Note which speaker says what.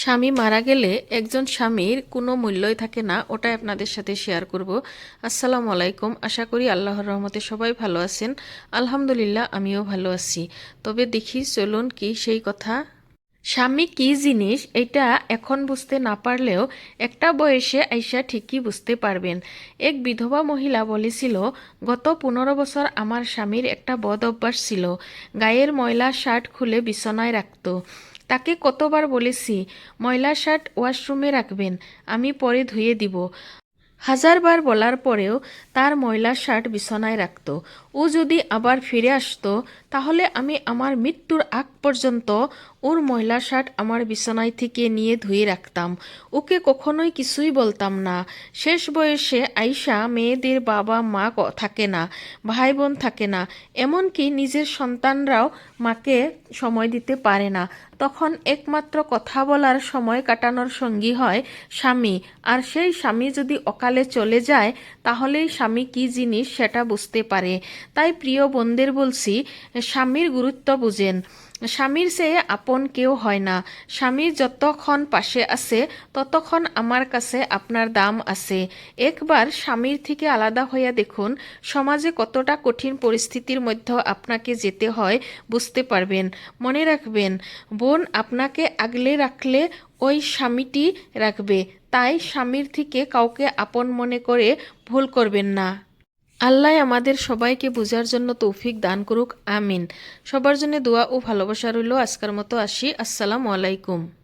Speaker 1: স্বামী মারা গেলে একজন স্বামীর কোনো মূল্যই থাকে না, ওটাই আপনাদের সাথে শেয়ার করব। আসসালামু আলাইকুম, আশা করি আল্লাহর রহমতে সবাই ভালো আছেন। আলহামদুলিল্লাহ, আমিও ভালো আছি। তবে দেখি, চলুন কি সেই কথা। স্বামী কি জিনিস, এটা এখন বুঝতে না পারলেও একটা বয়সে আইসা ঠিকই বুঝতে পারবেন। এক বিধবা মহিলা বলেছিল, গত পনেরো বছর আমার স্বামীর একটা বদ অভ্যাস ছিল। গায়ের ময়লা, শার্ট খুলে বিছনায় রাখতো। তাকে কতবার বলেছি ময়লা শার্ট ওয়াশরুমে রাখবেন আমি পরে ধুয়ে দিব। হাজারবার বলার পরেও তার ময়লা শার্ট বিছনায় রাখত। ও যদি আবার ফিরে আসতো, তাহলে আমি আমার মৃত্যুর আগ পর্যন্ত ওর ময়লা শার্ট আমার বিছানায় থেকে নিয়ে ধুয়ে রাখতাম। ওকে কখনোই কিছুই বলতাম না। শেষ বয়সে আইসা মেয়েদের বাবা মা থাকে না ভাই বোন থাকে না। এমনকি নিজের সন্তানরাও মাকে সময় দিতে পারে না। তখন একমাত্র কথা বলার সময় কাটানোর সঙ্গী হয় স্বামী। আর সেই স্বামী যদি অকালে চলে যায়, তাহলেই স্বামী কি জিনিস সেটা বুঝতে পারে। তাই প্রিয় বোনদের বলছি, স্বামীর গুরুত্ব বুঝেন। স্বামীর চেয়ে আপন কেউ হয় না। স্বামী যতক্ষণ পাশে আছে, ততক্ষণ আমার কাছে আপনার দাম আছে। একবার স্বামীর থেকে আলাদা হইয়া দেখুন, সমাজে কতটা কঠিন পরিস্থিতির মধ্যে আপনাকে যেতে হয়, বুঝতে পারবেন। মনে রাখবেন, বোন আপনাকে আগলে রাখলে ওই স্বামীটি রাখবে। তাই স্বামীর থেকে কাউকে আপন মনে করে ভুল করবেন না। আল্লাহ আমাদের সবাইকে বোঝার জন্য তৌফিক দান করুক, আমিন। সবার জন্য দোয়া ও ভালোবাসা রইল। আজকের মতো আসি। আসসালামু আলাইকুম।